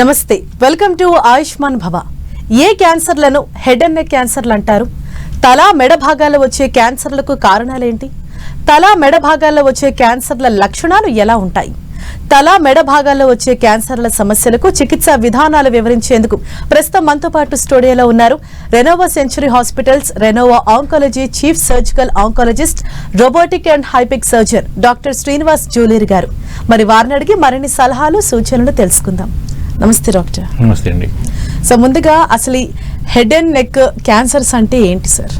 నమస్తే welcome to Ayushman Bhava. ఏ క్యాన్సర్లను హెడ్ అండ్ నెక్ క్యాన్సర్లు అంటారు? తల మెడ భాగాల్లో వచ్చే క్యాన్సర్లకు కారణాలేంటి? తల మెడ భాగాల్లో వచ్చే క్యాన్సర్ల లక్షణాలు ఎలా ఉంటాయి? తల మెడ భాగాల్లో వచ్చే క్యాన్సర్ల సమస్యలకు చికిత్సా విధానాలు వివరించేందుకు ప్రస్తుతం మనతో పాటు స్టూడియోలో ఉన్నారు Renova century hospitals Renova oncology chief surgical oncologist robotic and హైపిక్ surgeon doctor Srinivas జూలియర్ గారు. మరి వారిని అడిగి మరిన్ని సలహాలు సూచనలు తెలుసుకుందాం. నమస్తే డాక్టర్. నమస్తే అండి. సో ముందుగా అసలు హెడ్ అండ్ నెక్ క్యాన్సర్స్ అంటే ఏంటి సార్?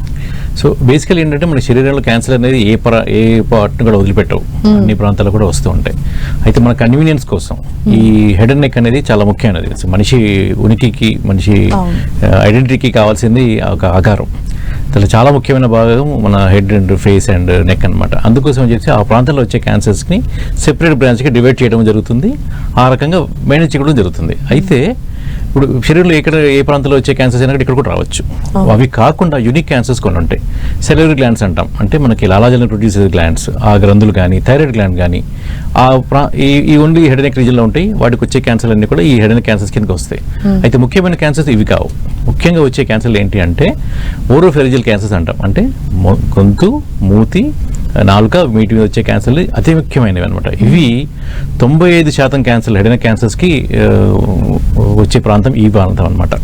సో బేసికల్ ఏంటంటే మన శరీరంలో క్యాన్సర్ అనేది ఏ పర ఏ పార్ట్ని కూడా వదిలిపెట్టవు. అన్ని ప్రాంతాలు కూడా వస్తూ ఉంటాయి. అయితే మన కన్వీనియన్స్ కోసం ఈ హెడ్ అండ్ నెక్ అనేది చాలా ముఖ్యమైనది. మనిషి ఉనికికి మనిషి. ఐడెంటిటీకి కావాల్సింది ఒక ఆకారం. అసలు చాలా ముఖ్యమైన భాగం మన head and face and neck అన్నమాట. అందుకోసం చెప్పి ఆ ప్రాంతంలో వచ్చే క్యాన్సర్స్ని సెపరేట్ బ్రాంచ్కి డివైడ్ చేయడం జరుగుతుంది. ఆ రకంగా మేనేజ్ చేయడం జరుగుతుంది. అయితే ఇప్పుడు శరీరంలో ఎక్కడ ఏ ప్రాంతంలో వచ్చే క్యాన్సర్స్ అయినా ఇక్కడ కూడా రావచ్చు. అవి కాకుండా యూనిక్ క్యాన్సర్స్ కొన్ని ఉంటాయి. సెలరీ గ్లాండ్స్ అంటాం. అంటే మనకి లాలాజలం ప్రొడ్యూస్ గ్లాండ్స్ ఆ గ్రంథులు కానీ థైరాయిడ్ గ్లాండ్ కానీ ఆ ప్రా ఈ ఈ ఓన్లీ హెడ్ నెక్ రీజన్లో ఉంటాయి. వాటికి వచ్చే క్యాన్సర్లు అన్ని కూడా ఈ హెడ్ నెక్ క్యాన్సర్స్ కిందకి వస్తాయి. అయితే ముఖ్యమైన క్యాన్సర్స్ ఇవి కావు. ముఖ్యంగా వచ్చే క్యాన్సర్లు ఏంటి అంటే ఓరోఫెరిజిల్ క్యాన్సర్స్ అంటాం. అంటే గొంతు మూతి నాలుక వీటి మీద వచ్చే క్యాన్సర్లు అతి ముఖ్యమైనవి అనమాట ఇవి తొంభై ఐదు శాతం క్యాన్సర్లు హెడ్ నెక్ క్యాన్సర్స్కి వచ్చే ప్రాంతం ఈ ప్రాంతం అనమాట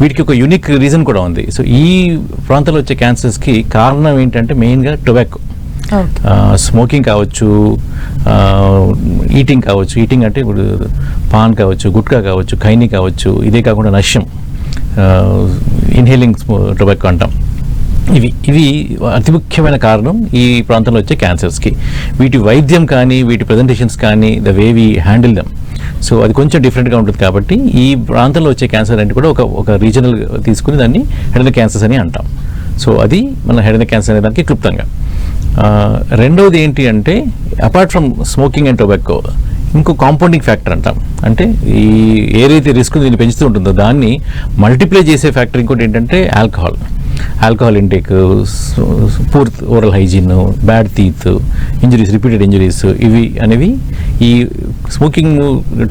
వీటికి ఒక యూనిక్ రీజన్ కూడా ఉంది. సో ఈ ప్రాంతంలో వచ్చే క్యాన్సర్స్కి కారణం ఏంటంటే మెయిన్గా టొబాకో స్మోకింగ్ కావచ్చు ఈటింగ్ కావచ్చు ఈటింగ్ అంటే ఇప్పుడు పాన్ కావచ్చు గుట్కా కావచ్చు ఖైనీ కావచ్చు ఇదే కాకుండా నష్యం ఇన్హేలింగ్ టొబాకో అంటాం. ఇవి ఇవి అతి ముఖ్యమైన కారణం ఈ ప్రాంతంలో వచ్చే క్యాన్సర్స్కి. వీటి వైద్యం కానీ వీటి ప్రజెంటేషన్స్ కానీ the way we handle them so అది కొంచెం డిఫరెంట్గా ఉంటుంది కాబట్టి ఈ ప్రాంతంలో వచ్చే క్యాన్సర్ అంటే కూడా ఒక ఒక రీజనల్ తీసుకుని దాన్ని హెడ్ క్యాన్సర్స్ అని అంటాం. సో అది మన హెడ్ క్యాన్సర్ అనే దానికి క్లుప్తంగా. రెండవది ఏంటి అంటే apart from smoking and tobacco ఇంకో కాంపౌండింగ్ ఫ్యాక్టర్ అంటాం. అంటే ఈ ఏదైతే రిస్క్ దీన్ని పెంచుతూ ఉంటుందో దాన్ని మల్టిప్లై చేసే ఫ్యాక్టర్ ఇంకోటి ఏంటంటే alcohol alcohol intake poor oral hygiene bad teeth injuries repeated injuries ఇవి అనేవి ఈ స్మోకింగ్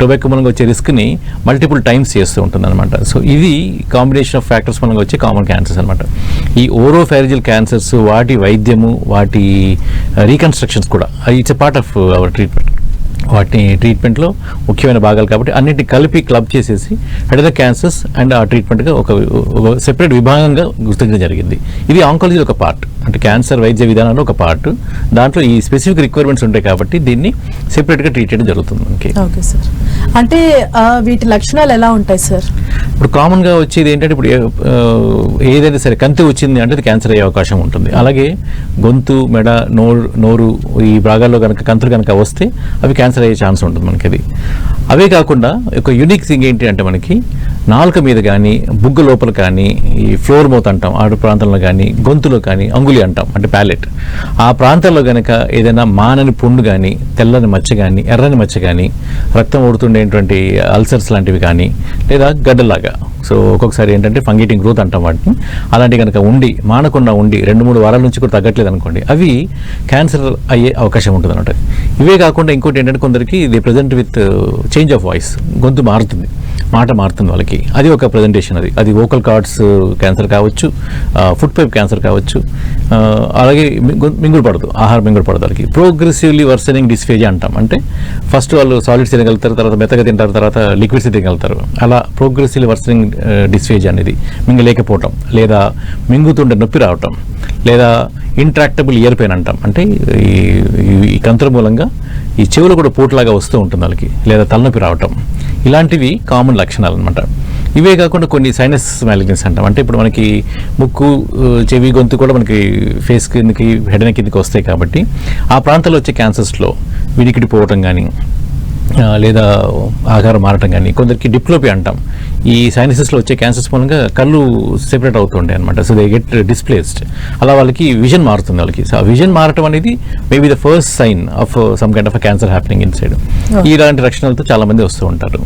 టొబాకో మనకు వచ్చే రిస్క్ని మల్టిపుల్ టైమ్స్ చేస్తూ ఉంటుంది అనమాట సో ఇది కాంబినేషన్ ఆఫ్ ఫ్యాక్టర్స్ మనకు వచ్చే కామన్ క్యాన్సర్స్ అనమాట ఈ ఓరోఫారిజిల్ క్యాన్సర్స్ వాటి వైద్యము వాటి రీకన్స్ట్రక్షన్స్ కూడా it's a part of our treatment వాటిని ట్రీట్మెంట్లో ముఖ్యమైన భాగాలు కాబట్టి అన్నిటి కలిపి క్లబ్ చేసేసి హెడ్ క్యాన్సర్స్ అండ్ ఆ ట్రీట్మెంట్గా ఒక సెపరేట్ విభాగంగా గుర్తించడం జరిగింది. ఇది ఆంకాలజీ ఒక పార్ట్ అంటే క్యాన్సర్ వైద్య విధానంలో ఒక పార్ట్ దాంట్లో ఈ స్పెసిఫిక్ రిక్వైర్మెంట్స్ ఉంటాయి కాబట్టి దీన్ని సెపరేట్గా ట్రీట్ చేయడం జరుగుతుంది. ఓకే సార్ అంటే వీటి లక్షణాలు ఎలా ఉంటాయి సార్ ఇప్పుడు కామన్గా వచ్చేది ఏంటంటే ఇప్పుడు ఏదైతే ఏదైనా సరే కంతి వచ్చింది అంటే అది క్యాన్సర్ అయ్యే అవకాశం ఉంటుంది. అలాగే గొంతు మెడ నోరు నోరు ఈ భాగాల్లో కనుక కంతులు కనుక వస్తే అవి క్యాన్సర్ అయ్యే ఛాన్స్ ఉంటుంది మనకి అది అవే కాకుండా ఒక యూనిక్ థింగ్ ఏంటి అంటే మనకి నాలుక మీద కానీ బుగ్గ లోపల కానీ ఈ ఫ్లోర్ మౌత్ అంటాం ఆడు ప్రాంతంలో కానీ గొంతులో కానీ అంగులి అంటాం అంటే ప్యాలెట్ ఆ ప్రాంతంలో కనుక ఏదైనా మానని పుండు కానీ తెల్లని మచ్చ కానీ ఎర్రని మచ్చ కానీ రక్తం ఓడుతుండేటువంటి అల్సర్స్ లాంటివి కానీ లేదా గడ్డలాగా సో ఒక్కొక్కసారి ఏంటంటే ఫంగేటింగ్ గ్రోత్ అంటాం వాటిని. అలాంటి కనుక ఉండి మానకుండా ఉండి రెండు మూడు వారాల నుంచి కూడా తగ్గట్లేదు అనుకోండి అవి క్యాన్సర్ అయ్యే అవకాశం ఉంటుంది అనమాట ఇవే కాకుండా ఇంకోటి ఏంటంటే కొందరికి ఇది present with change of voice గొంతు మారుతుంది. మాట మారుతుంది వాళ్ళకి. అది ఒక ప్రజెంటేషన్ అది. అది వోకల్ కార్డ్స్ క్యాన్సర్ కావచ్చు ఫుడ్ పైప్ క్యాన్సర్ కావచ్చు uh, అలాగే మింగుడు పడదు ఆహారం మింగుడు పడదు వాళ్ళకి. ప్రోగ్రెసివ్లీ వర్సనింగ్ డిస్ఫేజ్ అంటాం. అంటే ఫస్ట్ వాళ్ళు సాలిడ్స్ తినగలుగుతారు తర్వాత మెత్తగా తింటారు తర్వాత లిక్విడ్స్ తినగలుగుతారు. అలా ప్రోగ్రెసివ్లీ వర్సనింగ్ డిస్ఫేజ్ అనేది మింగలేకపోవటం లేదా మింగుతుండే నొప్పి రావటం లేదా ఇంట్రాక్టబుల్ ఇయర్ పెయిన్ అంటాం. అంటే ఈ ఈ- ఈ కంతుల మూలంగా ఈ చెవులు కూడా పూటలాగా వస్తూ ఉంటుంది వాళ్ళకి లేదా తలనొప్పి రావటం. ఇలాంటివి కామన్ లక్షణాలు అనమాట ఇవే కాకుండా కొన్ని సైనస్ మ్యాలిగ్నెన్స్ అంటాం. అంటే ఇప్పుడు మనకి ముక్కు చెవి గొంతు కూడా మనకి ఫేస్ కిందకి హెడ్ కిందకి వస్తాయి కాబట్టి ఆ ప్రాంతాల్లో వచ్చే క్యాన్సర్స్లో వినికిడిపోవటం కానీ లేదా ఆకారం మారటం కానీ కొందరికి డిప్లోపీ అంటాం. ఈ సైనసెస్లో వచ్చే క్యాన్సర్స్ మూలంగా కళ్ళు సెపరేట్ అవుతుంటాయి అనమాట సో దే గెట్ డిస్ప్లేస్డ్ అలా వాళ్ళకి విజన్ మారుతుంది వాళ్ళకి. సో ఆ విజన్ మారటం అనేది maybe the first sign of some kind of cancer happening inside ఇలాంటి లక్షణాలతో చాలా మంది వస్తూ ఉంటారు.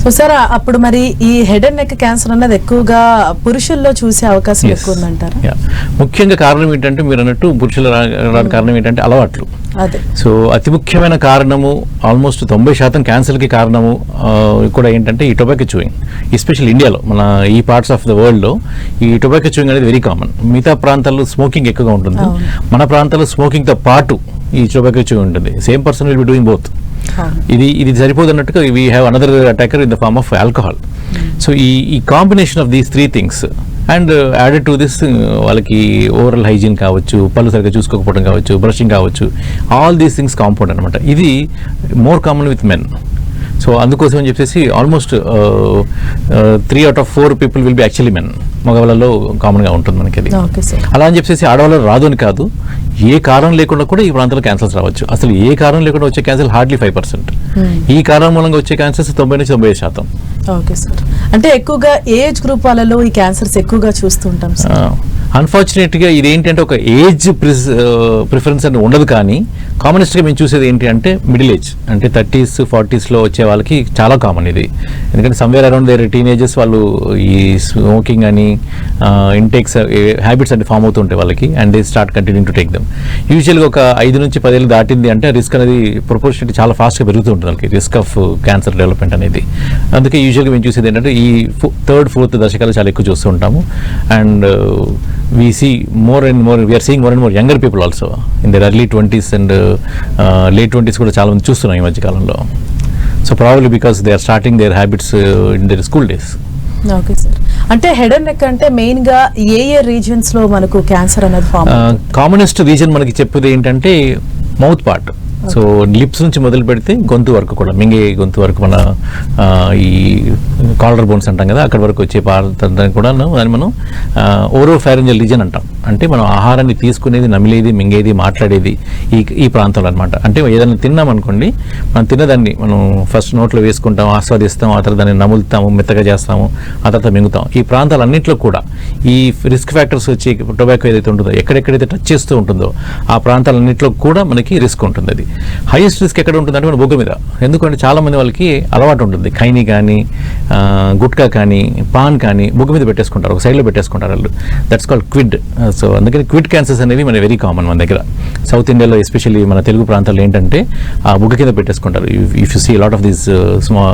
సో సార్ అప్పుడు మరి ఈ హెడ్ అండ్ నెక్ క్యాన్సర్ అన్నది ఎక్కువగా పురుషుల్లో చూసే అవకాశం. ఎక్కువ ఉందంటారా. ముఖ్యంగా కారణం ఏంటంటే మీరు అన్నట్టు పురుషుల రావడానికి కారణం ఏంటంటే అలవాట్లు అదే సో అతి ముఖ్యమైన కారణము ఆల్మోస్ట్ తొంభై శాతం క్యాన్సర్కి కారణము ఆ, కూడా ఏంటంటే ఈ టొబాకో చూయింగ్ ఎస్పెషల్ ఇండియాలో మన ఈ పార్ట్స్ ఆఫ్ ద వరల్డ్లో ఈ టొబాకో చూయింగ్ అనేది వెరీ కామన్ మిగతా ప్రాంతాల్లో స్మోకింగ్ ఎక్కువగా ఉంటుంది. మన ప్రాంతాల్లో స్మోకింగ్తో పాటు ఈ టొబాకో చూయింగ్ ఉంటుంది same person will be doing both. ఇది ఇది సరిపోదు అన్నట్టుగా we have another attacker in the form of alcohol so ఈ ఈ combination of these three things and added to this వాళ్ళకి ఓవరాల్ హైజీన్ కావచ్చు పళ్ళు సరిగ్గా చూసుకోకపోవడం కావచ్చు బ్రషింగ్ కావచ్చు ఆల్ దీస్ థింగ్స్ కాంపౌండ్ అనమాట ఇది more common with men so అందుకోసం అని చెప్పేసి almost three out of four people will be actually men మగవాళ్ళలో కామన్గా ఉంటుంది మనకి అది. అలా అని చెప్పేసి ఆడవాళ్ళు రాదు అని కాదు ఏ కారణం లేకుండా కూడా ఈ ప్రాంతంలో క్యాన్సర్స్ రావచ్చు. అసలు ఏ కారణం లేకుండా వచ్చే క్యాన్సర్ హార్డ్లీ ఫైవ్ పర్సెంట్ ఈ కారణం మూలంగా వచ్చే క్యాన్సర్స్ తొంభై నుంచి తొంభై శాతం. Okay sir. అంటే ఎక్కువగా ఏజ్ గ్రూప్ వాళ్ళలో ఈ క్యాన్సర్స్ ఎక్కువగా చూస్తుంటాం సార్. అన్ఫార్చునేట్గా ఇది ఒక ఏజ్ ప్రిఫరెన్స్ అని ఉండదు కానీ కామనెస్ట్గా మేము చూసేది ఏంటి అంటే మిడిల్ ఏజ్ అంటే థర్టీస్ ఫార్టీస్లో వచ్చే వాళ్ళకి చాలా కామన్ ఇది. ఎందుకంటే సమ్వేర్ అరౌండ్ దేర్ టీనేజెస్ వాళ్ళు ఈ స్మోకింగ్ అని ఇంటేక్స్ హ్యాబిట్స్ అంటే ఫామ్ అవుతుంటాయి వాళ్ళకి and they start continue to take them యూజువల్గా ఒక ఐదు నుంచి పదేళ్ళు దాటింది అంటే రిస్క్ అనేది ప్రొపోర్షన్ చాలా ఫాస్ట్గా పెరుగుతూ ఉంటుంది వాళ్ళకి రిస్క్ ఆఫ్ క్యాన్సర్ డెవలప్మెంట్ అనేది. అందుకే యూజువల్గా మేము చూసేది ఏంటంటే ఈ థర్డ్ ఫోర్త్ దశకాలు చాలా ఎక్కువ చూస్తూ ఉంటాము. And we see more and more we are seeing more and more younger people also in their early twenties and late twenties కూడా చాలా మంది చూస్తున్నాం ఈ మధ్యకాలంలో so probably because they are starting their habits in their school days okay sir అంటే head and neck అంటే మెయిన్గా ఏ ఏ రీజియన్స్లో మనకు క్యాన్సర్ అనేది కామనెస్ట్ రీజన్ మనకి చెప్పేది ఏంటంటే మౌత్ పార్ట్ సో లిప్స్ నుంచి మొదలు పెడితే గొంతు వరకు కూడా మింగే గొంతు వరకు మన ఈ కాలర్ బోన్స్ అంటాం కదా అక్కడ వరకు వచ్చే పాత్ర కూడా దాన్ని మనం ఓరో ఫ్యారెంజల్ రీజన్ అంటాం. అంటే మనం ఆహారాన్ని తీసుకునేది నమిలేది మింగేది మాట్లాడేది ఈ ఈ ప్రాంతంలో అనమాట అంటే ఏదైనా తిన్నాం అనుకోండి మనం తిన్నదాన్ని మనం ఫస్ట్ నోట్లో వేసుకుంటాం ఆస్వాదిస్తాం ఆ తర్వాత దాన్ని నములుతాము మెత్తగా చేస్తాము ఆ తర్వాత మింగుతాం. ఈ ప్రాంతాలన్నింటిలో కూడా ఈ రిస్క్ ఫ్యాక్టర్స్ వచ్చి టొబాకో ఏదైతే ఉంటుందో ఎక్కడెక్కడైతే టచ్ చేస్తూ ఉంటుందో ఆ ప్రాంతాలన్నింటిలో కూడా మనకి రిస్క్ ఉంటుంది అది. హైయెస్ట్ రిస్క్ ఎక్కడ ఉంటుందంటే మన బొగ్గు మీద. ఎందుకంటే చాలామంది వాళ్ళకి అలవాటు ఉంటుంది. ఖైనీ కానీ గుట్కా కానీ పాన్ కానీ బొగ్గు మీద పెట్టేసుకుంటారు. ఒక సైడ్లో పెట్టేసుకుంటారు వాళ్ళు. దట్స్ కాల్డ్ క్విడ్ సో అందుకని క్విడ్ క్యాన్సర్స్ అనేవి మన వెరీ కామన్ మన దగ్గర. సౌత్ ఇండియాలో ఎస్పెషల్లీ మన తెలుగు ప్రాంతాల్లో ఏంటంటే ఆ బుగ్గ కింద పెట్టేసుకుంటారు. If you see lot of these small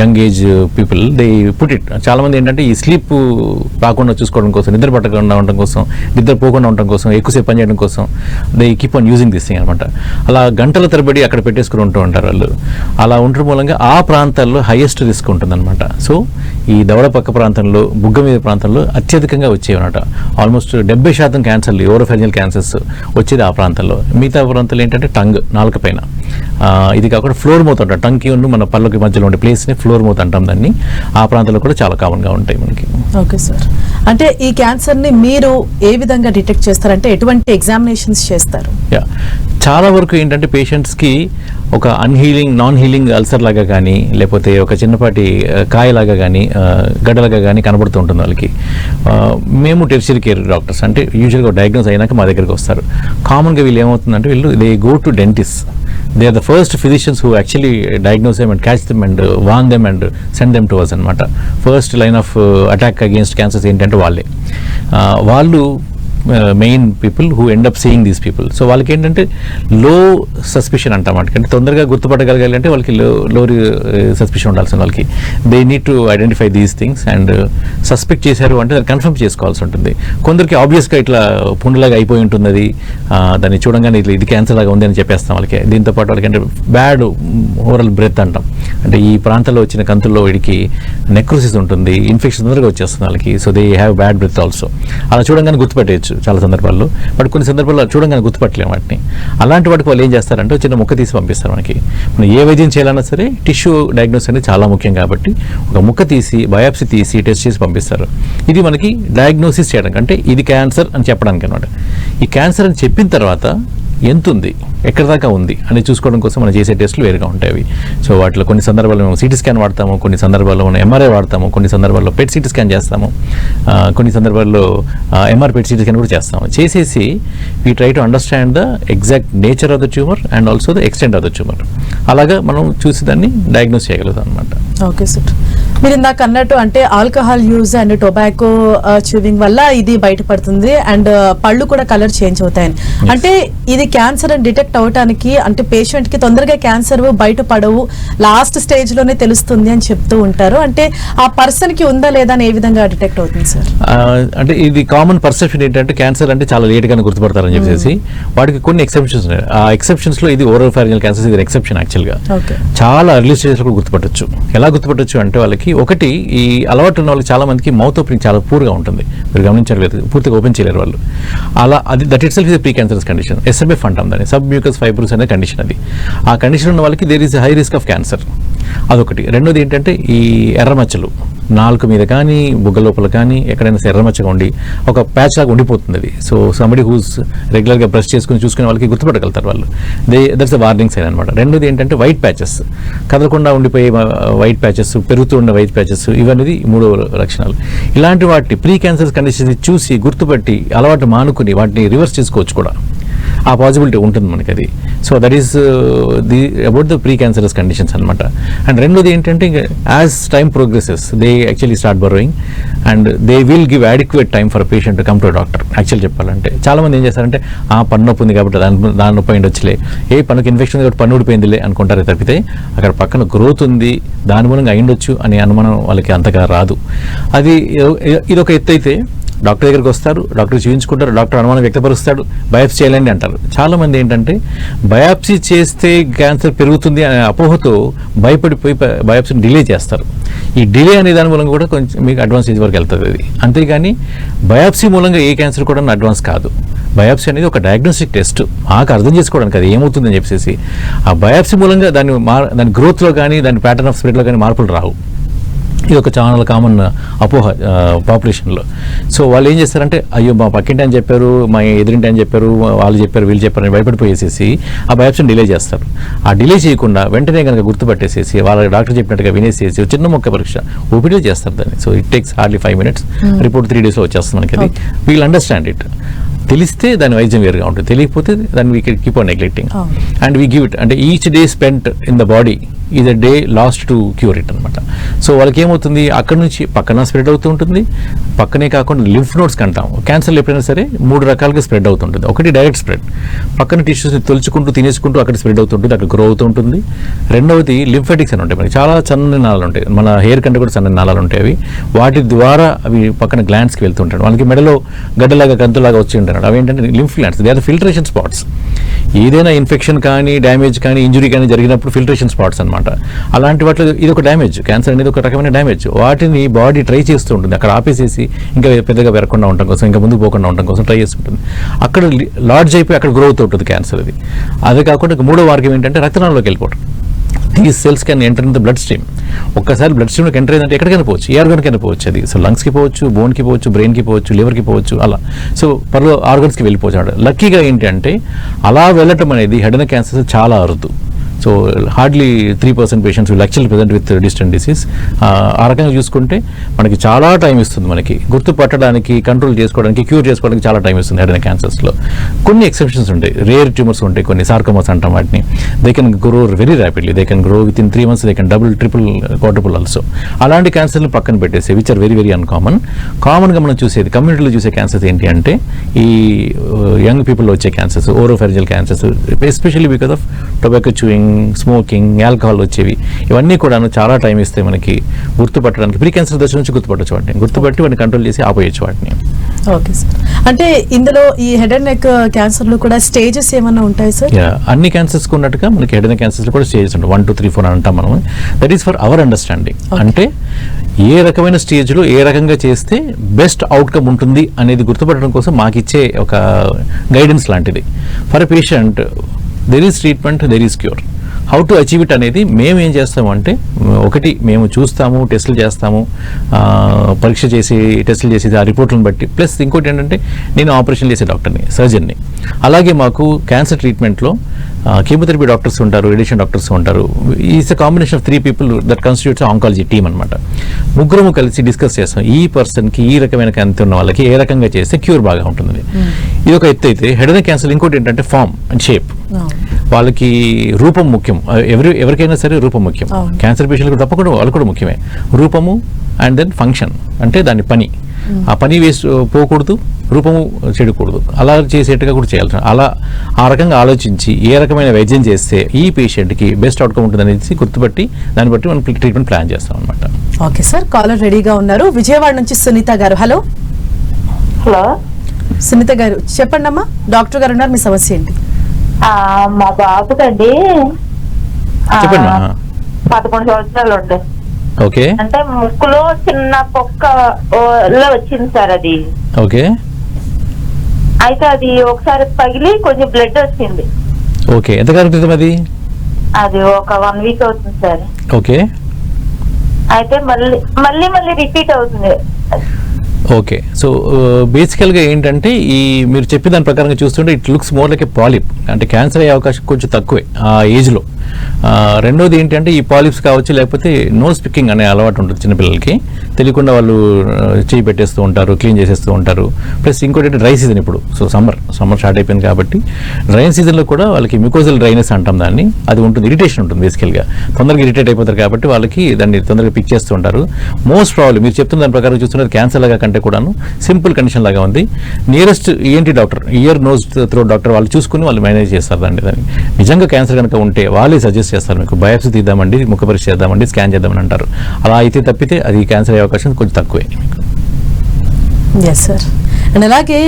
young age people they put it చాలామంది ఏంటంటే ఈ స్లీప్ రాకుండా చూసుకోవడం కోసం నిద్ర పట్టకుండా ఉండడం కోసం నిద్ర పోకుండా ఉండడం కోసం ఎక్కువసేపు పని చేయడం కోసం they keep on using this thing అనమాట అలా గంటల తరబడి అక్కడ పెట్టేసుకుని ఉంటూ ఉంటారు వాళ్ళు. అలా ఉండడం మూలంగా ఆ ప్రాంతాల్లో హైయెస్ట్ రిస్క్ ఉంటుందన్నమాట. సో ఈ దవడ పక్క ప్రాంతంలో బుగ్గ మీద ప్రాంతంలో అత్యధికంగా వచ్చేవన్నమాట. ఆల్మోస్ట్ డెబ్బై శాతం క్యాన్సర్లు ఓరోఫెజినల్ క్యాన్సర్స్ వచ్చేది ఆ ప్రాంతంలో. మిగతా ప్రాంతాలు ఏంటంటే టంగ్ నాలుక పైన. ఇది కాకుండా ఫ్లోర్ మౌత్ అంటారు టంగ్కి ఉన్న మన పళ్ళకి మధ్యలో ఉండే ప్లేస్ని ఫ్లోర్ మౌత్ అంటాం దాన్ని. ఆ ప్రాంతాల్లో కూడా చాలా కామన్గా ఉంటాయి మనకి. Okay sir. అంటే ఈ క్యాన్సర్ని మీరు ఏ విధంగా డిటెక్ట్ చేస్తారంటే ఎటువంటి ఎగ్జామినేషన్స్ చేస్తారు? చాలా వరకు ఏంటంటే పేషెంట్స్కి ఒక అన్హీలింగ్ నాన్ హీలింగ్ అల్సర్ లాగా కానీ లేకపోతే ఒక చిన్నపాటి కాయలాగా కానీ గడ్డలాగా కానీ కనబడుతూ ఉంటుంది వాళ్ళకి. మేము టెర్షరీ కేర్ డాక్టర్స్ అంటే యూజువల్గా డయాగ్నోస్ అయినాక మా దగ్గరికి వస్తారు. కామన్గా వీళ్ళు ఏమవుతుందంటే వీళ్ళు they go to dentist they are the first physicians who actually diagnose them and catch them and warn them and send them to us అనమాట first line of attack against cancers ఏంటంటే వాళ్ళే. వాళ్ళు main people who end up seeing these people so వాళ్ళకి ఏంటంటే లో suspicion అంటాం అంటే తొందరగా గుర్తుపట్టగలగాలి అంటే వాళ్ళకి లో లో సస్పిషన్ ఉండాల్సింది వాళ్ళకి. They need to identify these things and suspect చేశారు అంటే దాన్ని కన్ఫర్మ్ చేసుకోవాల్సి ఉంటుంది. కొందరికి ఆబ్వియస్గా ఇట్లా పుండులాగా అయిపోయి ఉంటుంది అది దాన్ని చూడంగానే ఇట్లా ఇది క్యాన్సర్ లాగా ఉంది అని చెప్పేస్తాం వాళ్ళకి. దీంతో పాటు వాళ్ళకి అంటే బ్యాడ్ ఓవరాల్ బ్రెత్ అంటాం. అంటే ఈ ప్రాంతంలో వచ్చిన కంతుల్లో వీడికి నెక్రోసిస్ ఉంటుంది. ఇన్ఫెక్షన్ తొందరగా వచ్చేస్తుంది వాళ్ళకి. So they have bad breath also అలా చూడంగానే గుర్తుపెట్టేయచ్చు. చాలా సందర్భాల్లో బట్ కొన్ని సందర్భాల్లో చూడంగానే గుర్తుపట్టలేము వాటిని. అలాంటి వాటికి వాళ్ళు ఏం చేస్తారంటే చిన్న ముక్క తీసి పంపిస్తారు మనకి. మనం ఏ వైద్యం చేయాలన్నా సరే టిష్యూ డయాగ్నోస్ అనేది చాలా ముఖ్యం కాబట్టి ఒక ముక్క తీసి బయాప్సీ తీసి టెస్ట్ చేసి పంపిస్తారు. ఇది మనకి డయాగ్నోసిస్ చేయడానికి అంటే ఇది క్యాన్సర్ అని చెప్పడానికి అనమాట ఈ క్యాన్సర్ అని చెప్పిన తర్వాత ఎంత ఉంది ఎక్కడి దాకా ఉంది? అని చూసుకోవడం కోసం మనం చేసే టెస్టులు వేరుగా ఉంటాయి సో వాటిలో కొన్ని సందర్భాల్లో మేము సిటీ స్కాన్ వాడతాము కొన్ని సందర్భాల్లో మనం ఎంఆర్ఐ వాడతాము కొన్ని సందర్భాల్లో పెట్ సిటీ స్కాన్ చేస్తాము కొన్ని సందర్భాల్లో ఎంఆర్ పెట్ సిటీ స్కాన్ కూడా చేస్తాము. చేసేసి we try to understand the exact nature of the tumour and also the extent of the tumour అలాగా మనం చూసి దాన్ని డయాగ్నోస్ చేయగలుగుతాం అనమాట ఓకే సార్ మీరు ఇందాక అన్నట్టు అంటే alcohol use and tobacco chewing వల్ల ఇది బయటపడుతుంది అండ్ పళ్ళు కూడా కలర్ చేంజ్ అవుతాయని. అంటే ఇది క్యాన్సర్ అని డిటెక్ట్ అవటానికి అంటే పేషెంట్కి తొందరగా క్యాన్సర్ బయటపడవు లాస్ట్ స్టేజ్లోనే తెలుస్తుంది అని చెప్తూ ఉంటారు. అంటే ఆ పర్సన్కి ఉందా లేదా అని ఏ విధంగా డిటెక్ట్ అవుతుంది సార్? అంటే ఇది కామన్ పర్సెప్షన్ ఏంటంటే క్యాన్సర్ అంటే చాలా లేట్ గానే గుర్తుపడతారని చెప్పేసి వాటికి కొన్ని ఎక్సెప్షన్స్ ఉన్నాయి. ఆ ఎక్సెప్షన్స్లో ఇది ఓరల్ ఫారింజల్ క్యాన్సర్ ఇది ఎక్సెప్షన్ యాక్చువల్గా. ఓకే. చాలా ఎర్లీ స్టేజ్లో గుర్తుపట్టొచ్చు. ఎలా గుర్తుపట్టొచ్చు అంటే వాళ్ళకి ఒకటి ఈ అలవాటు ఉన్న వాళ్ళకి చాలా మందికి మౌత్ ఓపెనింగ్ చాలా పూర్గా ఉంటుంది. మీరు గమనించలేదు పూర్తిగా ఓపెన్ చేయలేరు వాళ్ళు. అలా అది that itself is precancerous condition SMF అంటాం దాన్ని. సబ్ మ్యూకస్ ఫైబర్స్ అనే కండిషన్ అది. ఆ కండిషన్ ఉన్న వాళ్ళకి there is high risk of cancer అదొకటి. రెండోది ఏంటంటే ఈ ఎర్రమచ్చలు. నాలుగు మీద కానీ బుగ్గ లోపల కానీ ఎక్కడైనా సరే ఎర్రమచ్చగా ఉండి ఒక ప్యాచ్ లాగా ఉండిపోతుంది అది. సో సంబడి హూస్ రెగ్యులర్గా బ్రష్ చేసుకుని చూసుకునే వాళ్ళకి గుర్తుపట్టగలుగుతారు వాళ్ళు. దే దట్స్ వార్నింగ్ సైన్ అనమాట రెండోది ఏంటంటే వైట్ ప్యాచెస్ కదలకుండా ఉండిపోయే uh, వైట్ ప్యాచెస్ పెరుగుతూ ఉన్న వైట్ ప్యాచెస్ ఇవన్నీ మూడో లక్షణాలు. ఇలాంటి వాటి ప్రీ క్యాన్సర్ కండిషన్స్ చూసి గుర్తుపట్టి అలవాటు మానుకుని వాటిని రివర్స్ చేసుకోవచ్చు కూడా. ఆ పాసిబిలిటీ ఉంటుంది మనకి అది so that is the about the precancerous conditions అనమాట అండ్ రెండోది ఏంటంటే as time progresses they actually start burrowing and they will give adequate time for patient come to doctor actual చెప్పాలంటే చాలా మంది ఏం చేస్తారంటే ఆ పన్ను నొప్పి ఉంది కాబట్టి దాని దాని నొప్పి అయింది వచ్చలే. ఏ పన్నుకి ఇన్ఫెక్షన్ కాబట్టి పన్ను ఊడిపోయిందిలే అనుకుంటారే తప్పితే అక్కడ పక్కన గ్రోత్ ఉంది దాని మూలంగా అయిండొచ్చు అనే అనుమానం వాళ్ళకి అంతగా రాదు. అది ఇదొక ఎత్తు అయితే డాక్టర్ దగ్గరికి వస్తారు డాక్టర్ చూపించుకుంటారు డాక్టర్ అనుమానం వ్యక్తపరుస్తాడు బయాప్సీ చేయాలండి అంటారు. చాలామంది ఏంటంటే బయాప్సీ చేస్తే క్యాన్సర్ పెరుగుతుంది అనే అపోహతో భయపడిపోయి బయాప్సీని డిలే చేస్తారు. ఈ డిలే అనే దాని మూలంగా కూడా కొంచెం మీకు అడ్వాన్స్ ఏజ్ వరకు వెళ్తుంది అది. అంతేగాని బయాప్సీ మూలంగా ఏ క్యాన్సర్ కూడా అడ్వాన్స్ కాదు. బయాప్సీ అనేది ఒక డయాగ్నోస్టిక్ టెస్ట్. మాకు అర్థం చేసుకోవడానికి అది ఏమవుతుందని చెప్పేసి ఆ బయాప్సీ మూలంగా దాని మార్ దాని గ్రోత్లో కానీ దాని ప్యాటర్న్ ఆఫ్ స్పీడ్లో కానీ మార్పులు రావు. ఇది ఒక చాలా కామన్ అపోహ పాపులేషన్లో సో వాళ్ళు ఏం చేస్తారంటే అయ్యో మా పక్కింటి అని చెప్పారు మా ఎదురింటి అని చెప్పారు వాళ్ళు చెప్పారు వీళ్ళు చెప్పారు అని భయపడిపోయేసేసి ఆ బయాప్సీని డిలే చేస్తారు. ఆ డిలే చేయకుండా వెంటనే కనుక గుర్తుపట్టేసేసి వాళ్ళ డాక్టర్ చెప్పినట్టుగా వినేసేసి చిన్న మొక్క పరీక్ష ఓపీడీ చేస్తారు దాన్ని. So it takes hardly five minutes report three డేస్లో వచ్చేస్తుంది మనకి అది. వీల్ అండర్స్టాండ్ ఇట్ తెలిస్తే దాని వైద్యం వేరుగా ఉంటుంది. తెలియకపోతే దాన్ని we keep on neglecting. And we give it అంటే each day spent in the body is a day lost to cure it అనమాట సో వాళ్ళకి ఏమవుతుంది? అక్కడ నుంచి పక్కన స్ప్రెడ్ అవుతూ ఉంటుంది. పక్కనే కాకుండా లింఫ్ నోట్స్ కంటాం క్యాన్సర్ ఎప్పుడైనా సరే మూడు రకాలుగా స్ప్రెడ్ అవుతుంటుంది ఒకటి డైరెక్ట్ స్ప్రెడ్ పక్కన టిష్యూస్ని తొలుచుకుంటూ తినేసుకుంటూ అక్కడ స్ప్రెడ్ అవుతుంటుంది అక్కడ గ్రో అవుతూ ఉంటుంది. రెండవది లింఫెటిక్స్ అని ఉంటాయి. మనకి చాలా సన్నని నాళాలు ఉంటాయి. మన హెయిర్ కంటే కూడా సన్నని నాళాలు ఉంటాయి అవి. వాటి ద్వారా అవి పక్కన గ్లాండ్స్కి వెళ్తుంటాయి మనకి మెడలో గడ్డలాగా గంతులాగా వచ్చి ఉంటాయి అవి ఏంటంటే lymph glands they are filtration spots ఏదైనా ఇన్ఫెక్షన్ కానీ డ్యామేజ్ కానీ ఇంజురీ కానీ జరిగినప్పుడు ఫిల్టరేషన్ స్పాట్స్ అనమాట అలాంటి వాటిలో ఇది ఒక డ్యామేజ్ క్యాన్సర్ అనేది ఒక రకమైన డ్యామేజ్ వాటిని బాడీ ట్రై చేస్తూ ఉంటుంది. అక్కడ ఆపేసేసి ఇంకా పెద్దగా పెరగకుండా ఉండటం కోసం ఇంకా ముందుకు పోకుండా ఉండటం కోసం ట్రై చేస్తుంటుంది అక్కడ లాడ్జ్ అయిపోయి అక్కడ గ్రోత్ అవుతుంది క్యాన్సర్ అది. అదే కాకుండా మూడో మార్గం ఏంటంటే రక్తనాళంలోకి వెళ్ళిపోవడం ఈ cells can enter in the bloodstream ఒక్కసారి బ్లడ్ స్ట్రీమ్లోకి ఎంటర్ అయిందంటే ఎక్కడికైనా పోవచ్చు. ఏ ఆర్గన్కైనా పోవచ్చు అది. సో లంగ్స్కి పోవచ్చు బోన్కి పోవచ్చు బ్రెయిన్కి పోవచ్చు లివర్కి పోవచ్చు అలా. సో పర్లో ఆర్గన్స్కి వెళ్ళిపోవచ్చు అన్నమాట లక్కీగా ఏంటంటే అలా వెళ్ళటం అనేది హెడ్ అండ్ క్యాన్సర్ చాలా అరుదు. So hardly three percent patients will actual present with distant disease. ఆ రకంగా చూసుకుంటే మనకి చాలా టైం ఇస్తుంది మనకి. గుర్తుపట్టడానికి కంట్రోల్ చేసుకోవడానికి క్యూర్ చేసుకోవడానికి చాలా టైం ఇస్తుంది హెడ్ క్యాన్సర్స్లో. కొన్ని ఎక్సెప్షన్స్ ఉంటాయి. రేర్ ట్యూమర్స్ ఉంటాయి కొన్ని. సార్కోమస్ అంటాం వాటిని. They can grow very rapidly they can grow within three months they can double triple quadruple also అలాంటి క్యాన్సర్లు పక్కన పెట్టేసి which are very very uncommon కామన్గా మనం చూసేది కమ్యూనిటీలో చూసే క్యాన్సర్స్ ఏంటి అంటే ఈ యంగ్ పీపుల్లో వచ్చే cancers oropharyngeal cancers especially because of tobacco chewing smoking alcohol వచ్చేవి. ఇవన్నీ కూడాను చాలా టైం ఇస్తే మనకి గుర్తుపట్టడానికి ప్రీ క్యాన్సర్ దశ నుంచి గుర్తుపట్టచ్చు వాటిని. గుర్తుపట్టి వాటిని కంట్రోల్ చేసి ఆపేయచ్చు వాటిని. Okay sir. అంటే ఇందులో ఈ హెడ్ అండ్ నెక్ క్యాన్సర్లో కూడా స్టేజెస్ ఏమన్నా ఉంటాయి సార్? అన్ని క్యాన్సర్స్ ఉన్నట్టుగా మనకి హెడ్ అండ్ క్యాన్సర్స్ కూడా స్టేజెస్ ఉంటాయి. వన్ టూ త్రీ ఫోర్ అంటాం మనం that is for our understanding. అంటే ఏ రకమైన స్టేజ్లో ఏ రకంగా చేస్తే బెస్ట్ అవుట్కమ్ ఉంటుంది అనేది గుర్తుపట్టడం కోసం మాకు ఇచ్చే ఒక గైడెన్స్ లాంటిది. For patient there is treatment there is cure how to achieve it అనేది మేము ఏం చేస్తామంటే ఒకటి మేము చూస్తాము టెస్టులు చేస్తాము పరీక్ష చేసి టెస్టులు చేసి ఆ రిపోర్ట్లను బట్టి. ప్లస్ ఇంకోటి ఏంటంటే నేను ఆపరేషన్ చేసే డాక్టర్ని సర్జన్ని అలాగే మాకు క్యాన్సర్ ట్రీట్మెంట్లో కీమోథెరపీ డాక్టర్స్ ఉంటారు రేడియేషన్ డాక్టర్స్ ఉంటారు. Is a combination of three people that constitutes oncology team అనమాట ముగ్గురము కలిసి డిస్కస్ చేస్తాం. ఈ పర్సన్కి ఈ రకమైన క్యాన్సర్ ఉన్న వాళ్ళకి ఏ రకంగా చేస్తే క్యూర్ బాగా ఉంటుంది ఇది ఒక ఎత్తు అయితే హెడ్ క్యాన్సర్ ఇంకోటి ఏంటంటే ఫామ్ అండ్ షేప్ వాళ్ళకి రూపం ముఖ్యం. ఎవరి ఎవరికైనా సరే రూపం ముఖ్యం. క్యాన్సర్ పేషెంట్లకు తప్పకుండా వాళ్ళు కూడా ముఖ్యమే. రూపము అండ్ దెన్ ఫంక్షన్ అంటే దాని పని. ఆ పని వేసి పోకూడదు రూపము చెడకూడదు. అలా చేసేట్టుగా కూడా చేయాలి. అలా ఆ రకంగా ఆలోచించి ఏ రకమైన వైద్యం చేస్తే ఈ పేషెంట్కి బెస్ట్ అవుట్కమ్ ఉంటుంది అనేది గుర్తుపట్టి దాన్ని బట్టి మనం ట్రీట్మెంట్ ప్లాన్ చేస్తాం అనమాట ఓకే సార్ కాలర్ రెడీగా ఉన్నారు. విజయవాడ నుంచి సునీత గారు. హలో. హలో. సునీత గారు చెప్పండి అమ్మా డాక్టర్ గారు ఉన్నారు మీ సమస్య ఏంటి? ఆ, మా బాబుకండి. చెప్పండి పదకొండు సంవత్సరాలు ఉంటాయి ఓకే. అంటే ముక్కులో చిన్న పొక్క వచ్చింది సార్ అది. ఓకే. అయితే అది ఒకసారి పగిలి కొంచెం బ్లడ్ వచ్చింది. ఓకే. ఎంతకాలం క్రితం అది? అది ఒక వన్ వీక్ అవుతుంది సార్. ఓకే. అయితే మళ్ళీ మళ్ళీ మళ్ళీ రిపీట్ అవుతుంది. ఓకే. సో బేసికల్గా ఏంటంటే ఈ మీరు చెప్పిన దాని ప్రకారంగా చూస్తుంటే it looks more like a polyp అంటే క్యాన్సర్ అయ్యే అవకాశం కొంచెం తక్కువే ఆ ఏజ్లో రెండోది ఏంటంటే ఈ పాలిప్స్ కావచ్చు లేకపోతే నో పికింగ్ అనే అలవాటు ఉంటుంది చిన్నపిల్లలకి. తెలియకుండా వాళ్ళు చేయి పెట్టేస్తూ ఉంటారు క్లీన్ చేసేస్తూ ఉంటారు. ప్లస్ ఇంకోటి డ్రై సీజన్ ఇప్పుడు. సో సమ్మర్ సమ్మర్ స్టార్ట్ అయిపోయింది కాబట్టి డ్రైన్ సీజన్లో కూడా వాళ్ళకి మ్యూకోజల్ డ్రైనెస్ అంటాం దాన్ని. అది ఉంటుంది ఇరిటేషన్ ఉంటుంది బేసికల్గా. తొందరగా ఇరిటేట్ అయిపోతారు కాబట్టి వాళ్ళకి దాన్ని తొందరగా పిక్ చేస్తూ ఉంటారు. మోస్ట్ ప్రాబ్లం మీరు చెప్తున్న దాని ప్రకారం చూస్తున్నది క్యాన్సర్ లాగా కంటే కూడాను సింపుల్ కండిషన్ లాగా ఉంది. నియరెస్ట్ ఏంటి doctor ear nose throat doctor వాళ్ళు చూసుకుని వాళ్ళు మేనేజ్ చేస్తారు దాన్ని దాన్ని. నిజంగా క్యాన్సర్ కనుక ఉంటే వాళ్ళే సజెస్ట్ చేస్తారు మీకు. బయాప్సీ తీద్దామండి ముఖ పరీక్ష చేద్దామండి స్కాన్ చేద్దామని అంటారు. అలా అయితే తప్పితే అది క్యాన్సర్ అయ్యే అవకాశం కొంచెం తక్కువే. ఎస్ సార్ అండ్ అలాగే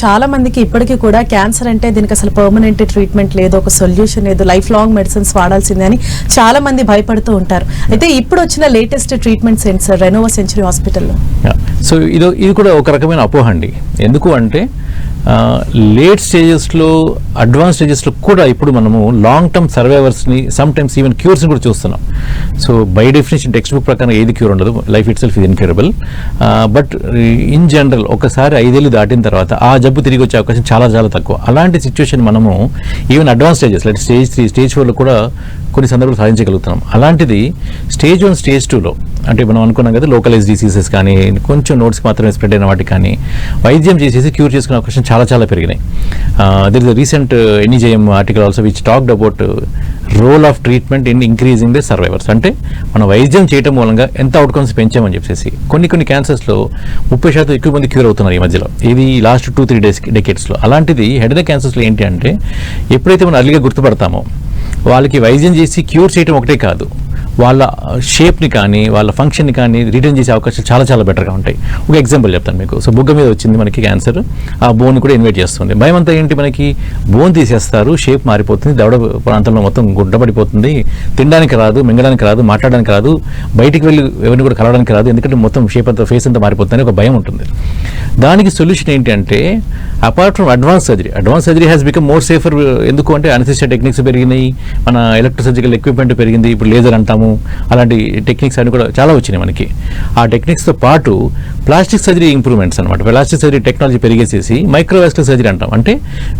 చాలా మందికి ఇప్పటికీ కూడా క్యాన్సర్ అంటే దీనికి అసలు పర్మనెంట్ ట్రీట్మెంట్ లేదు ఒక సొల్యూషన్ లేదు లైఫ్ లాంగ్ మెడిసిన్స్ వాడాల్సిందే అని చాలా మంది భయపడుతూ ఉంటారు. అయితే ఇప్పుడు వచ్చిన లేటెస్ట్ ట్రీట్మెంట్స్ ఏంటి సార్ రెనోవా సెంచరీ హాస్పిటల్లో సో ఇది ఇది కూడా ఒక రకమైన అపోహ అండి. ఎందుకు అంటే లేట్ స్టేజెస్లో అడ్వాన్స్ స్టేజెస్లో కూడా ఇప్పుడు మనము లాంగ్ టర్మ్ సర్వైవర్స్ని సమ్ టైమ్స్ ఈవెన్ క్యూర్స్ని కూడా చూస్తున్నాం. So by definition textbook ప్రకారం ఏది క్యూర్ ఉండదు. లైఫ్ ఇట్ సెల్ఫ్ ఇది ఇన్క్యూరబుల్ బట్ ఇన్ జనరల్ ఒకసారి ఐదేళ్ళు దాటిన తర్వాత ఆ జబ్బు తిరిగి వచ్చే అవకాశం చాలా చాలా తక్కువ. అలాంటి సిచ్యువేషన్ మనము even advance stages like stage three stage ఫోర్లో కూడా కొన్ని సందర్భాలు సాధించగలుగుతున్నాం. అలాంటిది స్టేజ్ వన్ స్టేజ్ టూలో అంటే మనం అనుకున్నాం కదా లోకలైజ్ డిసీజెస్ కానీ కొంచెం నోట్స్ మాత్రమే స్ప్రెడ్ అయిన వాటికి కానీ వైద్యం చేసేసి క్యూర్ చేసుకునే అవకాశం చాలా చాలా పెరిగినాయి. There is recent NEJM article also which talked about role of treatment in increasing the survivors అంటే మనం వైద్యం చేయటం మూలంగా ఎంత అవుట్కమ్స్ పెంచామని చెప్పేసి. కొన్ని కొన్ని క్యాన్సర్స్లో ముప్పై శాతం ఎక్కువ మంది క్యూర్ అవుతున్నారు ఈ మధ్యలో. ఇది లాస్ట్ టూ త్రీ డేస్ డెకేట్స్లో అలాంటిది హెడ్ ద క్యాన్సర్స్లో ఏంటి అంటే ఎప్పుడైతే మనం అర్లీగా గుర్తుపడతామో వాళ్ళకి వైద్యం చేసి క్యూర్ చేయడం ఒకటే కాదు. వాళ్ళ షేప్ని కానీ వాళ్ళ ఫంక్షన్ని కానీ రిటర్న్ చేసే అవకాశాలు చాలా చాలా బెటర్గా ఉంటాయి. ఒక ఎగ్జాంపుల్ చెప్తాను మీకు. సో బుగ్గ మీద వచ్చింది మనకి క్యాన్సర్ ఆ బోన్ కూడా ఇన్వైట్ చేస్తుంది. భయం అంతా ఏంటి మనకి? బోన్ తీసేస్తారు షేప్ మారిపోతుంది దవడ ప్రాంతంలో మొత్తం గుడ్డపడిపోతుంది తినడానికి రాదు మింగడానికి రాదు మాట్లాడడానికి రాదు బయటికి వెళ్ళి ఎవరిని కూడా కలవడానికి రాదు. ఎందుకంటే మొత్తం షేప్ అంతా ఫేస్ అంతా మారిపోతుంది ఒక భయం ఉంటుంది. దానికి సొల్యూషన్ ఏంటంటే apart from advance surgery advance surgery has become more safer ఎందుకు అంటే అనసిస్టియా టెక్నిక్స్ పెరిగినాయి మన ఎలక్ట్రోసర్జికల్ ఎక్విప్మెంట్ పెరిగింది ఇప్పుడు లేజర్ అంటాము అలాంటి టెక్నిక్స్ అన్ని కూడా చాలా వచ్చినాయి మనకి. ఆ టెక్నిక్స్తో పాటు ప్లాస్టిక్ సర్జరీ ఇంప్రూవ్మెంట్స్ అనమాట ప్లాస్టిక్ సర్జరీ టెక్నాలజీ పెరిగేసేసి మైక్రోవాస్కులర్ సర్జరీ అంటాం. అంటే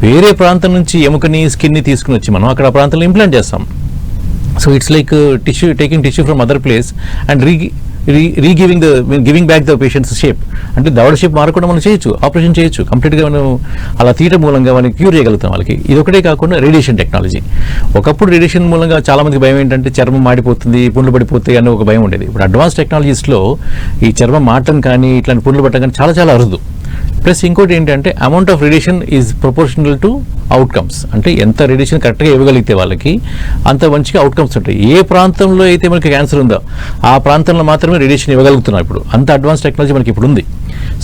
వేరే ప్రాంతం నుంచి ఎముకని స్కిన్ని తీసుకుని వచ్చి మనం అక్కడ ప్రాంతంలో ఇంప్లాంట్ చేస్తాం. So it's like tissue taking tissue from other place and re regiving the giving back the patient's shape అంటే దవడ షేప్ మారకుండా మనం చేయొచ్చు ఆపరేషన్ చేయొచ్చు. కంప్లీట్గా మనం అలా తీయటం మూలంగా మనం క్యూర్ చేయగలుగుతాం వాళ్ళకి. ఇది ఒకటే కాకుండా రేడియేషన్ టెక్నాలజీ ఒకప్పుడు రేడియేషన్ మూలంగా చాలా మందికి భయం ఏంటంటే చర్మం మాడిపోతుంది పుండ్లు పడిపోతాయి అనే ఒక భయం ఉండేది. ఇప్పుడు అడ్వాన్స్ టెక్నాలజీస్లో ఈ చర్మం మాటం కానీ ఇట్లాంటి పుండ్లు పట్టడం కానీ చాలా చాలా అరుదు. ప్లస్ ఇంకోటి ఏంటంటే amount of radiation is proportional to outcomes అంటే ఎంత రేడియేషన్ కరెక్ట్గా ఇవ్వగలిగితే వాళ్ళకి అంత మంచిగా అవుట్కమ్స్ ఉంటాయి. ఏ ప్రాంతంలో అయితే మనకి క్యాన్సర్ ఉందో ఆ ప్రాంతంలో మాత్రమే రేడియేషన్ ఇవ్వగలుగుతున్నాం ఇప్పుడు. అంత అడ్వాన్స్ టెక్నాలజీ మనకి ఇప్పుడు ఉంది.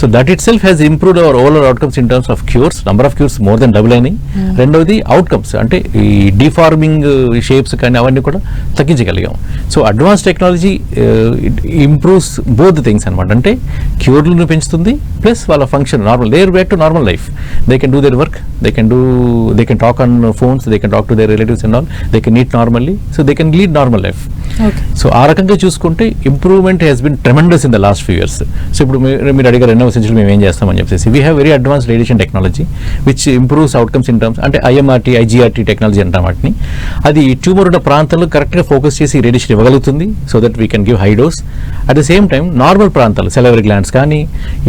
So that itself has improved our over outcomes in terms of cures number of cures more than double అయినాయి రెండవది అవుట్కమ్స్ అంటే ఈ డిఫార్మింగ్ షేప్స్ కానీ అవన్నీ కూడా తగ్గించగలిగాం. So advance technology improves both things అనమాట అంటే క్యూర్లను పెంచుతుంది ప్లస్ వాళ్ళ function normal their back to normal life they can do their work they can do they can talk on phones they can talk to their relatives and all they can eat normally so they can lead normal life so ఆ రకంగా చూసుకుంటే improvement has been tremendous in the last few years so ఇప్పుడు మీరు మీరు అడిగారు రెండవ century మేము ఏం చేస్తామని చెప్పేసి. We have very advance radiation technology which improves outcomes in terms అంటే ఐఎంఆర్టీ ఐజీఆర్టీ టెక్నాలజీ అంటాం వాటిని. అది ట్యూమర్ ఉన్న ప్రాంతాల్లో కరెక్ట్గా ఫోకస్ చేసి radiation ఇవ్వగలుగుతుంది so that we can give high dose at the same time normal ప్రాంతాలు సెలవరీ గ్లాండ్స్ కానీ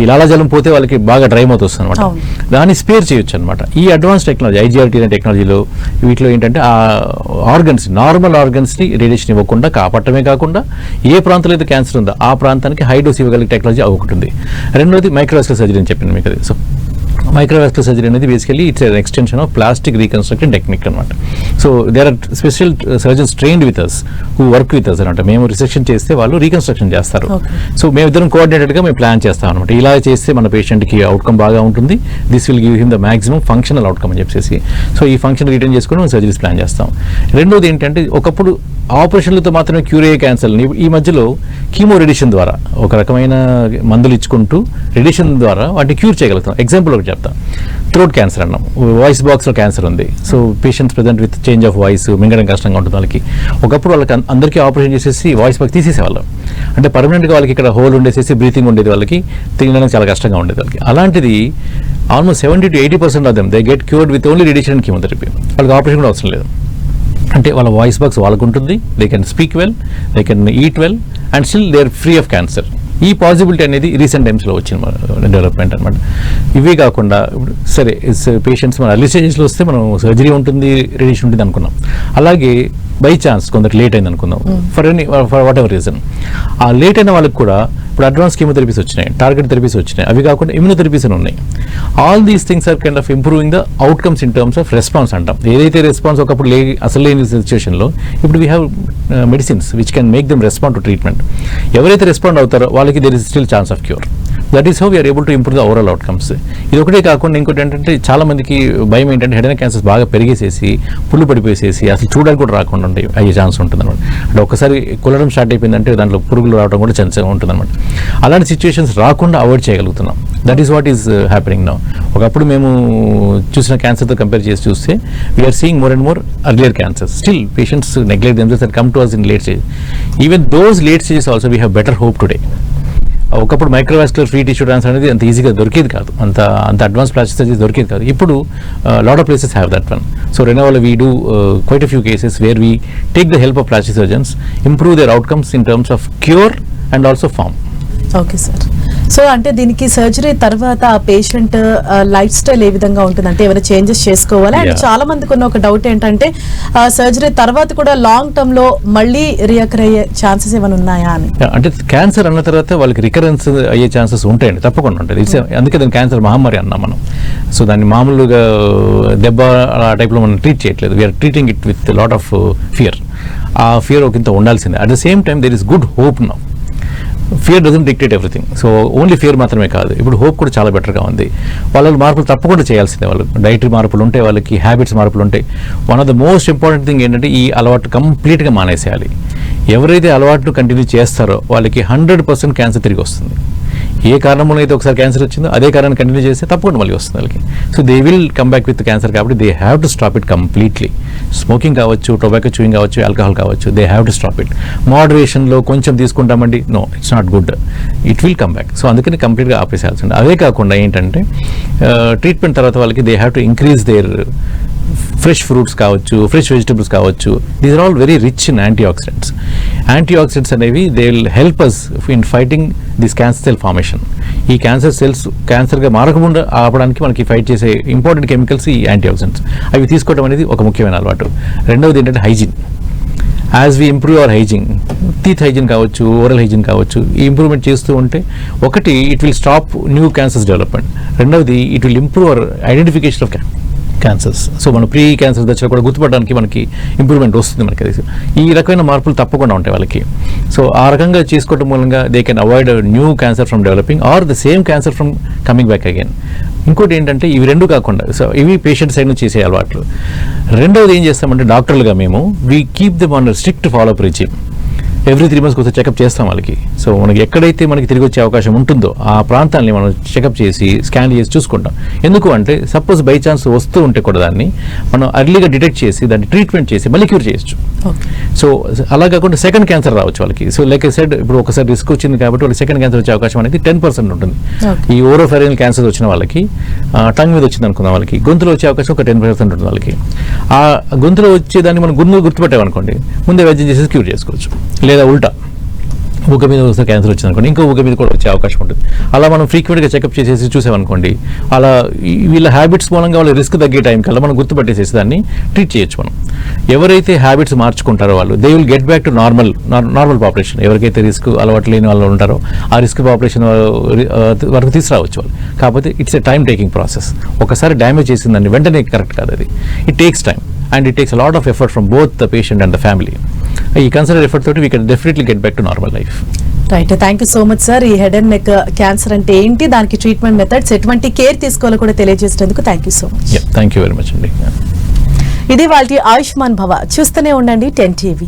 ఈ లాలాజలం పోతే వాళ్ళకి బాగా డ్రై అవుతుంది అనమాట అవును. దాన్ని స్పేర్ చేయొచ్చు అనమాట ఈ అడ్వాన్స్ టెక్నాలజీ ఐజీఆర్టీ అనే టెక్నాలజీలో వీటిలో ఏంటంటే ఆ ఆర్గన్స్ నార్మల్ ఆర్గన్స్ని రేడియేషన్ ఇవ్వకుండా కాపాడటమే కాకుండా ఏ ప్రాంతంలో అయితే క్యాన్సర్ ఉందో ఆ ప్రాంతానికి హై డోస్ ఇవ్వగలిగే టెక్నాలజీ ఒకటి ఉంది. రెండోది మైక్రోవాస్కులర్ సర్జరీ అని చెప్పింది మీకు అది. సో మైక్రోవాస్కులర్ సర్జరీ అనేది basically it's extension of plastic reconstruction technique అనమాట so there are special surgeons trained with us who work with us అనమాట మేము రిసెక్షన్ చేస్తే వాళ్ళు రీకన్స్ట్రక్షన్ చేస్తారు. సో మేము ఇద్దరం కోఆర్డినేటెడ్గా మేము ప్లాన్ చేస్తాం అనమాట ఇలా చేస్తే మన పేషెంట్కి అవుట్కమ్ బాగా ఉంటుంది. This will give him the maximum functional outcome అని చెప్పేసి. సో ఈ ఫంక్షన్ రిటర్న్ చేసుకుని మేము సర్జరీస్ ప్లాన్ చేస్తాం. రెండోది ఏంటంటే ఒకప్పుడు ఆపరేషన్లతో మాత్రమే క్యూర్ అయ్యే క్యాన్సర్ని ఈ మధ్యలో కీమో రేడియేషన్ ద్వారా ఒక రకమైన మందులు ఇచ్చుకుంటూ రేడియేషన్ ద్వారా వాటిని క్యూర్ చేయగలుగుతాం ఎగ్జాంపుల్ ఒకటి చెప్తాం థ్రోట్ క్యాన్సర్ అన్నాం. వాయిస్ బాక్స్లో క్యాన్సర్ ఉంది. So patients present with change of voice మింగడం కష్టంగా ఉంటుంది వాళ్ళకి. ఒకప్పుడు వాళ్ళకి అందరికీ ఆపరేషన్ చేసేసి వాయిస్ బాక్స్ తీసేసేవాళ్ళం. అంటే పర్మనెంట్గా వాళ్ళకి ఇక్కడ హోల్ ఉండేసేసి బ్రీతింగ్ ఉండేది వాళ్ళకి తినడానికి చాలా కష్టంగా ఉండేది వాళ్ళకి. అలాంటిది almost seventy to eighty percent of them they get cured with only radiation and chemotherapy వాళ్ళకి ఆపరేషన్ కూడా అవసరం లేదు. అంటే వాళ్ళ వాయిస్ బాక్స్ వాళ్ళకు ఉంటుంది they can speak well they can eat well and still they are free of cancer ఈ possibility అనేది రీసెంట్ టైమ్స్లో వచ్చిన డెవలప్మెంట్ అనమాట ఇవే కాకుండా ఇప్పుడు సరే పేషెంట్స్ మన అర్లీ స్టేజెస్లో వస్తే మనం సర్జరీ ఉంటుంది రేడియేషన్ ఉంటుంది అనుకున్నాం. అలాగే బై ఛాన్స్ కొందరు లేట్ అయింది అనుకుందాం. For any for whatever reason ఆ లేట్ అయిన వాళ్ళకి కూడా ఇప్పుడు అడ్వాన్స్ కీమోథెరపీస్ వచ్చినాయి టార్గెట్ థెరపీస్ వచ్చినాయి. అవి కాకుండా ఇమ్యూనోథెరపీస్ అని ఉన్నాయి. All these things are kind of improving the outcomes in terms of response అంటాం. ఏదైతే రెస్పాన్స్ ఒకప్పుడు లే అసలు లేని సిచ్యువేషన్లో ఇప్పుడు we have medicines which can make them respond to treatment ఎవరైతే రెస్పాండ్ అవుతారో వాళ్ళకి there is still chance of cure that is how we are able to improve the overall outcomes ఇది ఒకటే కాకుండా ఇంకోటి ఏంటంటే చాలా మందికి భయం ఏంటంటే హెడ్ అండ్ క్యాన్సర్స్ బాగా పెరిగేసేసి పుల్లు పడిపోయేసేసి అసలు చూడడానికి కూడా రాకుండా ఉంటాయి అయ్యే ఛాన్స్ ఉంటుంది అనమాట అంటే ఒకసారి కులడం స్టార్ట్ అయిపోయిందంటే దాంట్లో పురుగులు రావడం కూడా ఛాన్స్ ఉంటుంది అనమాట అలాంటి సిచ్యువేషన్స్ రాకుండా అవాయిడ్ చేయగలుగుతున్నాం. That is what is happening now ఒకప్పుడు మేము చూసిన క్యాన్సర్తో కంపేర్ చేసి చూస్తే we are seeing more and more earlier cancers still patients neglect themselves and come to us in late stage even those late stages also we have better hope today ఒకప్పుడు microvascular free tissue transfer అనేది అంత ఈజీగా దొరికేది కాదు. అంత అంత advance plastic surgery దొరికేది కాదు. ఇప్పుడు lot of places have that one so renewal we do quite a few cases where we take the help of plastic surgeons improve their outcomes in terms of cure and also form okay sir so అంటే దీనికి surgery తర్వాత ఆ patient life style ఏ విధంగా ఉంటుంది అంటే ఏమైనా changes చేసుకోవాలా? And. చాలా మందికి ఉన్న ఒక డౌట్ ఏంటంటే సర్జరీ తర్వాత కూడా లాంగ్ టర్మ్లో మళ్ళీ రియకర్ అయ్యే ఛాన్సెస్ ఏమైనా ఉన్నాయా అని? అంటే క్యాన్సర్ అన్న తర్వాత వాళ్ళకి రికరెన్స్ అయ్యే ఛాన్సెస్ ఉంటాయండి తప్పకుండా ఉంటుంది ఇట్స్ అందుకే దాన్ని క్యాన్సర్ మహమ్మారి అన్నాం మనం. సో దాన్ని మామూలుగా దెబ్బ ఆ టైప్లో మనం ట్రీట్ చేయట్లేదు. We're treating it with lot of fear ఆ ఫియర్ ఒక ఇంత ఉండాల్సిందే. At the same time there is good hope now fear doesn't dictate everything so only fear మాత్రమే కాదు. ఇప్పుడు హోప్ కూడా చాలా బెటర్గా ఉంది. వాళ్ళ మార్పులు తప్పకుండా చేయాల్సిందే వాళ్ళు. డైటరీ మార్పులు ఉంటాయి వాళ్ళకి హ్యాబిట్స్ మార్పులు ఉంటాయి one of the most important thing ఏంటంటే ఈ అలవాటు కంప్లీట్గా మానేసేయాలి. ఎవరైతే అలవాటు కంటిన్యూ చేస్తారో వాళ్ళకి హండ్రెడ్ పర్సెంట్ క్యాన్సర్ తిరిగి వస్తుంది. ఏ కారణంలో అయితే ఒకసారి క్యాన్సర్ వచ్చిందో అదే కారణాన్ని కంటిన్యూ చేస్తే తప్పకుండా మళ్ళీ వస్తుంది వాళ్ళకి. So they will come back with cancer కాబట్టి they have to stop it completely smoking కావచ్చు టొబాకో చూయింగ్ కావచ్చు ఆల్కహాల్ కావచ్చు they have to stop it మోడరేషన్లో కొంచెం తీసుకుంటామండి. No it's not good it will come back so అందుకని కంప్లీట్గా ఆపేసేయాల్సింది అదే కాకుండా ఏంటంటే uh, ట్రీట్మెంట్ తర్వాత వాళ్ళకి they have to increase their fresh fruits కావచ్చు ఫ్రెష్ వెజిటబుల్స్ కావచ్చు these are all very rich in antioxidants antioxidants అనేవి they will help us in fighting this cancer cell formation ఈ క్యాన్సర్ సెల్స్ క్యాన్సర్గా మారకుండా ఆపడానికి మనకి ఫైట్ చేసే ఇంపార్టెంట్ కెమికల్స్ ఈ యాంటీ ఆక్సిడెంట్స్ అవి తీసుకోవడం అనేది ఒక ముఖ్యమైన అలవాటు. రెండవది ఏంటంటే hygiene as we improve our hygiene teeth hygiene కావచ్చు ఓరల్ హైజీన్ కావచ్చు ఈ ఇంప్రూవ్మెంట్ చేస్తూ ఉంటే ఒకటి it will stop new cancers development రెండవది it will improve our identification of cancers so మన ప్రీ క్యాన్సర్ దశలో కూడా గుర్తుపడడానికి మనకి ఇంప్రూవ్మెంట్ వస్తుంది మనకి. ఈ రకమైన మార్పులు తప్పకుండా ఉంటాయి వాళ్ళకి. సో ఆ రకంగా చేసుకోవడం మూలంగా they can avoid new cancer from developing or the same cancer from coming back again ఇంకోటి ఏంటంటే ఇవి రెండు కాకుండా సో ఇవి పేషెంట్ సైడ్ నుంచి చేసే అలవాట్లు. రెండవది ఏం చేస్తామంటే డాక్టర్లుగా మేము we keep them on strict follow up regime every three మంత్స్కి ఒకసారి చెకప్ చేస్తాం వాళ్ళకి. సో మనకి ఎక్కడైతే మనకి తిరిగి వచ్చే అవకాశం ఉంటుందో ఆ ప్రాంతాన్ని మనం చెకప్ చేసి స్కాన్ చేసి చూసుకుంటాం. ఎందుకు అంటే సపోజ్ బై ఛాన్స్ వస్తూ ఉంటే కూడా దాన్ని మనం అర్లీగా డిటెక్ట్ చేసి దాన్ని ట్రీట్మెంట్ చేసి మళ్ళీ క్యూర్ చేయొచ్చు. సో అలా కాకుండా సెకండ్ క్యాన్సర్ రావచ్చు వాళ్ళకి. సో లైక్ సెడ్ ఇప్పుడు ఒకసారి రిస్క్ వచ్చింది కాబట్టి వాళ్ళకి సెకండ్ క్యాన్సర్ వచ్చే అవకాశం అనేది టెన్ పర్సెంట్ ఉంటుంది. ఈ ఓరోఫెరియల్ క్యాన్సర్ వచ్చిన వాళ్ళకి టంగ్ మీద వచ్చింది అనుకుందాం వాళ్ళకి గొంతులో వచ్చే అవకాశం ఒక టెన్ పర్సెంట్ ఉంటుంది వాళ్ళకి. ఆ గొంతులో వచ్చేదాన్ని మనం గుండు గుర్తుపెట్టామనుకోండి ముందే వైద్యం చేసి క్యూర్ చేసుకోవచ్చు. లేదా ఉల్టా. ఊక మీద ఒకసారి క్యాన్సర్ వచ్చింది అనుకోండి ఇంకో ఊక మీద కూడా వచ్చే అవకాశం ఉంటుంది. అలా మనం ఫ్రీక్వెంట్గా చెకప్ చేసేసి చూసామనుకోండి అలా వీళ్ళ హ్యాబిట్స్ మూలంగా వాళ్ళ రిస్క్ తగ్గే టైం కల్లా మనం గుర్తుపట్టేసేసి దాన్ని ట్రీట్ చేయొచ్చు మనం. ఎవరైతే హ్యాబిట్స్ మార్చుకుంటారో వాళ్ళు they will get back to normal normal population ఎవరికైతే రిస్క్ అలవాటు లేని వాళ్ళు ఉంటారో ఆ రిస్క్ పాపులేషన్ వరకు తీసుకురావచ్చు వాళ్ళు. కాకపోతే it's a time taking process ఒకసారి డ్యామేజ్ చేసిందని వెంటనే కరెక్ట్ కాదు అది. It takes time and it takes lot of effort from both the patient and the family ఈ కన్సిడర్ ఎఫర్ట్ తోటి we can definitely get back to normal life right thank you so much sir ఈ head and neck cancer అంటే ఏంటి? దానికి treatment methods ఎటువంటి care తీసుకోవాలో కూడా తెలియజేసినందుకు thank you so much thank you very much అండి ఇది వాళ్ళ ఆయుష్మాన్ భవ. చూస్తూనే ఉండండి టెన్ టీవీ